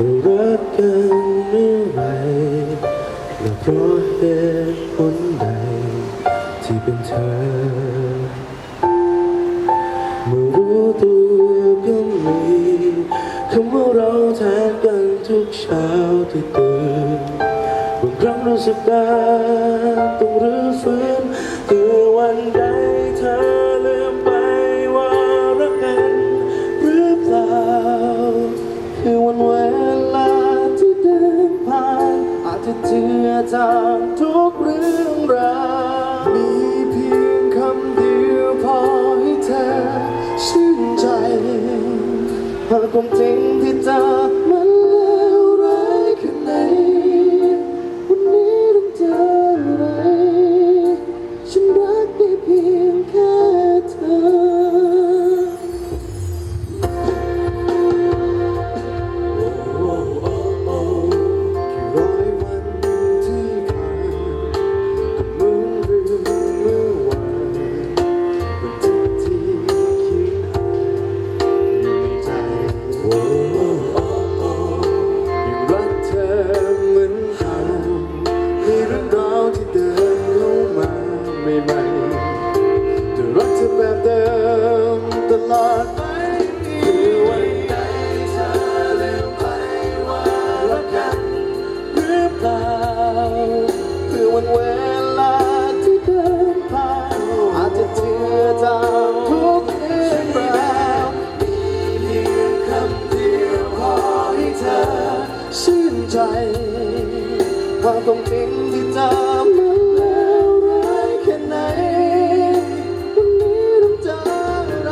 รักกันไม่ไหวและเพราะเหตุผลใด ที่เป็นเธอ เมื่อรู้ตัวก็มีคำว่าเราแทนกันทุกเช้าที่ตื่นบางครั้งรู้สึกได้ต้องรื้อฟื้นคือวันใด จางทุกเรื่องราวมีเพียงคำเดียวพอให้เธอชื่นใจหากความจริงที่เจอ ใจหากความจริงที่เจอมันแล้วร้ายแค่ไหนวันนี้ต้องเจออะไร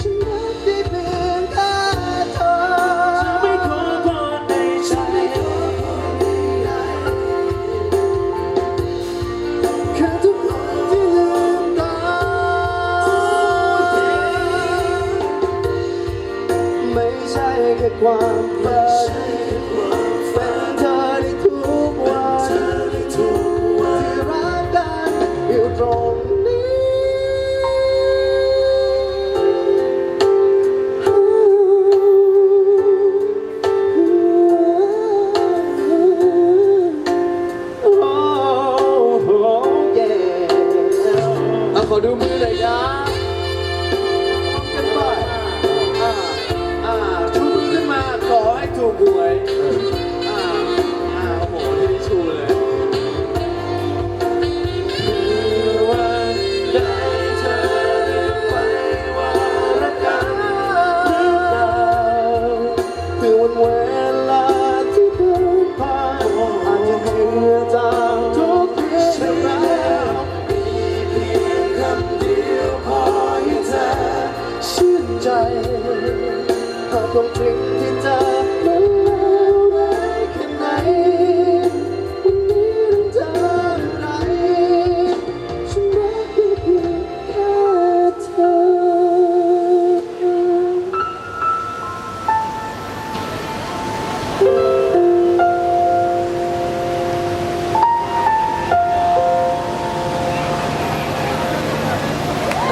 ฉันรักได้เพียงแค่เธอจะไม่ขอพรในใจแค่ทุกคนที่ลืมตาไม่ใช่แค่ความ ดูมือหน่อยครับกันไปอ่าอ่าชูมือขึ้นมาขอให้ถูกหวย 好像天天在。